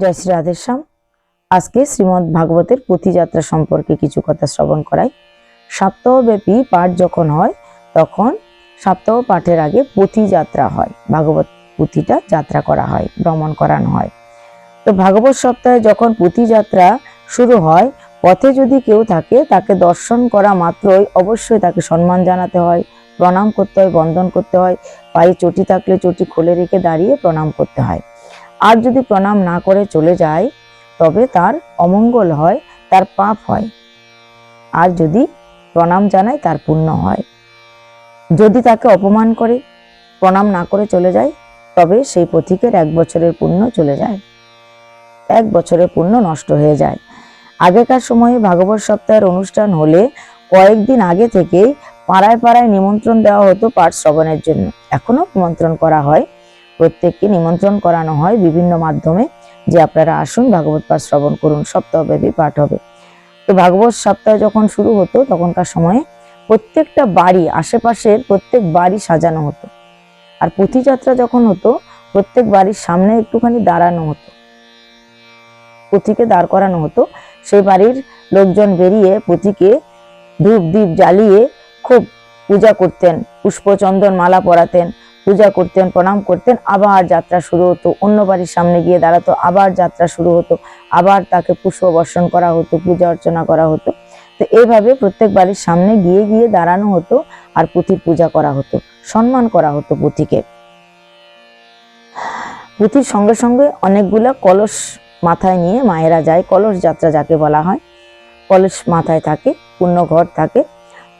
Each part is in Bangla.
জয় শ্রী রাধেশ্যাম আজকে শ্রীমদ্ ভাগবতের পুঁথিযাত্রা সম্পর্কে কিছু কথা শ্রবণ করাই। সপ্তাহব্যাপী পাঠ যখন হয়, তখন সপ্তাহ পাঠের আগে পুঁথিযাত্রা হয়। ভাগবত পুঁথিটা যাত্রা করা হয়, ভ্রমণ করানো হয়। তো ভাগবত সপ্তাহে যখন পুঁথিযাত্রা শুরু হয়, পথে যদি কেউ থাকে, তাকে দর্শন করা মাত্রই অবশ্যই তাকে সম্মান জানাতে হয়, প্রণাম করতে হয়, বন্দন করতে হয়, পায়ে চটি থাকলে চটি খুলে রেখে দাঁড়িয়ে প্রণাম করতে হয়। আর যদি প্রণাম না করে চলে যায়, তবে তার অমঙ্গল হয়, তার পাপ হয়। আর যদি প্রণাম জানায়, তার পুণ্য হয়। যদি তাকে অপমান করে, প্রণাম না করে চলে যায়, তবে সেই পথিকের এক বছরের পুণ্য চলে যায়। এক বছরের পুণ্য নষ্ট হয়ে যায়। আগেকার সময়ে ভাগবত সপ্তাহের অনুষ্ঠান হলে কয়েকদিন আগে থেকেই পাড়ায় পাড়ায় নিমন্ত্রণ দেওয়া হতো পাঠ শ্রবণের জন্য। এখনও নিমন্ত্রণ করা হয় প্রত্যেককে নিমন্ত্রণ করানো হয় বিভিন্ন মাধ্যমে। যে আপনারা আসুন, ভাগবত পাঠ শ্রবণ করুন, সপ্তাহব্যাপী পাঠ হবে। তো ভাগবত সপ্তাহ যখন শুরু হতো, তখনকার সময়ে প্রত্যেকটা বাড়ি, আশেপাশের প্রত্যেক বাড়ি সাজানো হতো। আর পুঁথিযাত্রা যখন হতো, প্রত্যেক বাড়ির সামনে একটুখানি দাঁড়ানো হতো। পুঁথিকে দাঁড় করানো হতো। সেই বাড়ির লোকজন বেরিয়ে পুঁথিকে ধূপ দ্বীপ জ্বালিয়ে খুব পূজা করতেন। পুষ্পচন্দন মালা পরাতেন। পূজা করতেন, প্রণাম করতেন, আবার যাত্রা শুরু হতো। অন্য বাড়ির সামনে গিয়ে দাঁড়াতো, আবার যাত্রা শুরু হতো, আবার তাকে পুষ্প বর্ষণ করা হতো, পূজা অর্চনা করা হতো। তো এইভাবে প্রত্যেক বাড়ির সামনে গিয়ে গিয়ে দাঁড়ানো হতো আর পুঁথির পূজা করা হতো, সম্মান করা হতো পুঁথিকে। পুঁথির সঙ্গে সঙ্গে অনেকগুলা কলস মাথায় নিয়ে মায়েরা যায়। কলস যাত্রা যাকে বলা হয়, কলস মাথায় থাকে পূর্ণ ঘর থাকে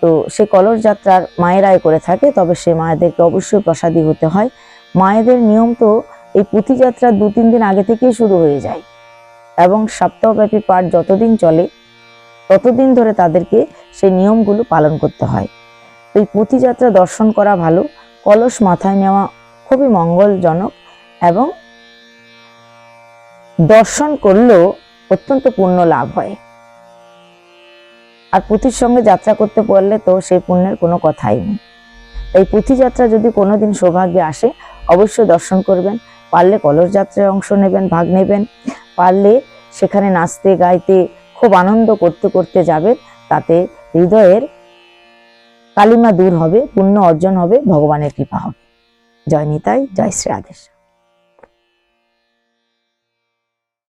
তো সে কলস যাত্রার মায়েরাই করে থাকে, তবে সে মায়েদেরকে অবশ্যই প্রসাদী হতে হয়। মায়েদের নিয়ম তো এই পুঁথি যাত্রা দু তিন দিন আগে থেকেই শুরু হয়ে যায় এবং সপ্তাহব্যাপী পাঠ যতদিন চলে, ততদিন ধরে তাদেরকে সেই নিয়মগুলো পালন করতে হয়। তো এই পুঁথি যাত্রা দর্শন করা ভালো, কলস মাথায় নেওয়া খুবই মঙ্গলজনক এবং দর্শন করলেও অত্যন্ত পুণ্য লাভ হয়। আর পুঁথির সঙ্গে যাত্রা করতে পারলে তো সেই পুণ্যের কোনো কথাই নেই। তাই পুঁথি যাত্রা যদি কোনোদিন সৌভাগ্যে আসে, অবশ্যই দর্শন করবেন, পারলে কলস যাত্রায় অংশ নেবেন, ভাগ নেবেন, পারলে সেখানে নাচতে, গাইতে, খুব আনন্দ করতে করতে যাবেন, তাতে হৃদয়ের কালিমা দূর হবে, পুণ্য অর্জন হবে, ভগবানের কৃপা হবে। জয় নিতাই, জয় শ্রী আদেশ